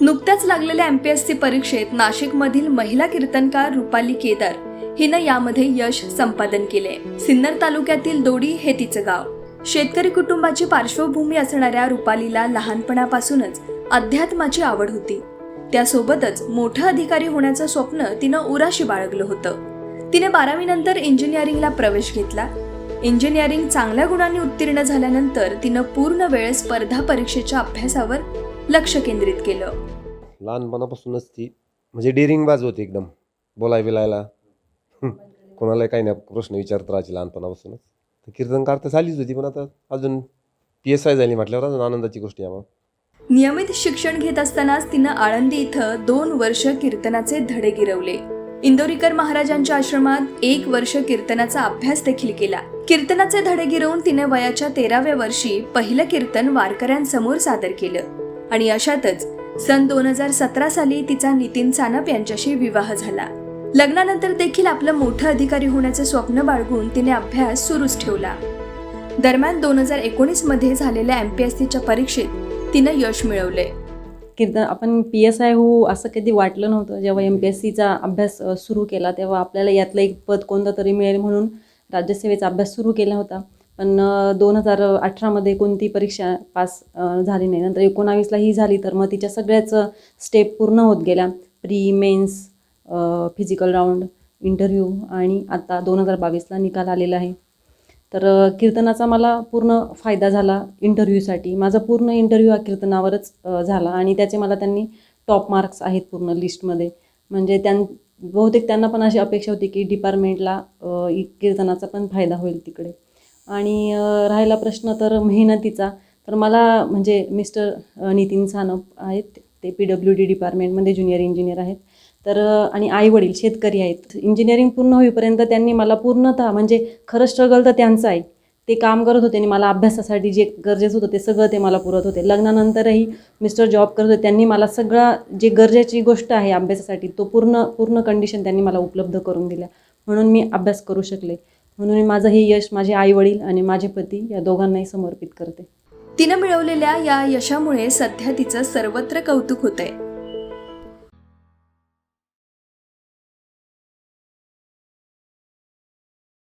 नुकत्याच लागलेल्या M P S C परीक्षेत नाशिकमधील महिला कीर्तनकार रुपाली केदार हिनं यामध्ये यश संपादन केले. सिन्नर तालुक्यातील दोडी हे तिचं गाव. शेतकरी कुटुंबाची पार्श्वभूमी असणाऱ्या रुपालीला लहानपणापासूनच अध्यात्माची आवड होती. त्यासोबतच मोठं अधिकारी होण्याचं स्वप्न तिनं उराशी बाळगलं होतं. तिने बारावीनंतर इंजिनिअरिंगला प्रवेश घेतला. इंजिनिअरिंग चांगल्या गुणांनी उत्तीर्ण झाल्यानंतर तिनं पूर्ण वेळ स्पर्धा परीक्षेच्या अभ्यासावर लक्ष केंद्रित केलं. लहानपणापासूनच ती म्हणजे डेअरिंग बाज होती एकदम बोलाय बिलायला. हं. कोणाला काही नाही प्रश्न विचारत राहायचे लहानपणापासूनच. तर कीर्तनकार तर झालीच होती पण आता अजून पी एस आय झाली म्हटल्यावर अजून आनंदाची गोष्ट आहे आम्हाला नियमित शिक्षण घेत असतानाच तिनं आळंदी इथं दोन वर्ष कीर्तनाचे धडे गिरवले. इंदोरीकर महाराजांच्या आश्रमात एक वर्ष कीर्तनाचा अभ्यास देखील केला. कीर्तनाचे धडे गिरवून तिने वयाच्या तेराव्या वर्षी पहिलं कीर्तन वारकऱ्यांसमोर सादर केलं. आणि अशातच सन दोन हजार सतरा साली तिचा नितीन सानप यांच्याशी विवाह झाला. लग्नानंतर देखील आपलं मोठं अधिकारी होण्याचं स्वप्न बाळगून तिने अभ्यास सुरूच ठेवला. दरम्यान दोन हजार एकोणीसमध्ये झालेल्या एम पी एस सीच्या परीक्षेत तिनं यश मिळवले. कीर्तन आपण पी एस आय हो असं कधी वाटलं नव्हतं. जेव्हा एम पी एस सीचा अभ्यास सुरू केला तेव्हा आपल्याला यातलं एक पद कोणतं तरी मिळेल म्हणून राज्यसेवेचा अभ्यास सुरू केला होता. पण दोन हजार अठरामध्ये कोणती परीक्षा पास झाली नाही. नंतर एकोणावीसला ही झाली तर मग तिच्या सगळ्याच स्टेप पूर्ण होत गेल्या. Pre mains physical round interview आणि आता दोन हजार बावीसला निकाल आलेला आहे. तर कीर्तनाचा मला पूर्ण फायदा झाला इंटरव्ह्यूसाठी माझा पूर्ण इंटरव्ह्यू हा कीर्तनावरच झाला आणि त्याचे मला त्यांनी टॉप मार्क्स आहेत पूर्ण लिस्टमध्ये म्हणजे त्यां बहुतेक त्यांना पण अशी अपेक्षा होती की डिपार्टमेंटला इ- कीर्तनाचा पण फायदा होईल तिकडे. आणि राहिला प्रश्न तर मेहनतीचा. तर मला म्हणजे मिस्टर नितीन सानप आहेत ते पी डब्ल्यू डी डिपार्टमेंटमध्ये ज्युनियर इंजिनियर आहेत. तर आणि आईवडील शेतकरी आहेत. इंजिनिअरिंग पूर्ण होईपर्यंत त्यांनी मला पूर्णतः म्हणजे खरं स्ट्रगल तर त्यांचं आहे. ते काम करत होते आणि मला अभ्यासासाठी जे गरजेचं होतं ते सगळं ते मला पुरत होते. लग्नानंतरही मिस्टर जॉब करत होते. त्यांनी मला सगळा जे गरजेची गोष्ट आहे अभ्यासासाठी तो पूर्ण पूर्ण कंडिशन त्यांनी मला उपलब्ध करून दिल्या. म्हणून मी अभ्यास करू शकले. म्हणून मी माझं हे यश माझे आई वडील आणि माझे पती या दोघांनाही समर्पित करते. तिनं मिळवलेल्या या यशामुळे सध्या तिचं सर्वत्र कौतुक होतंय.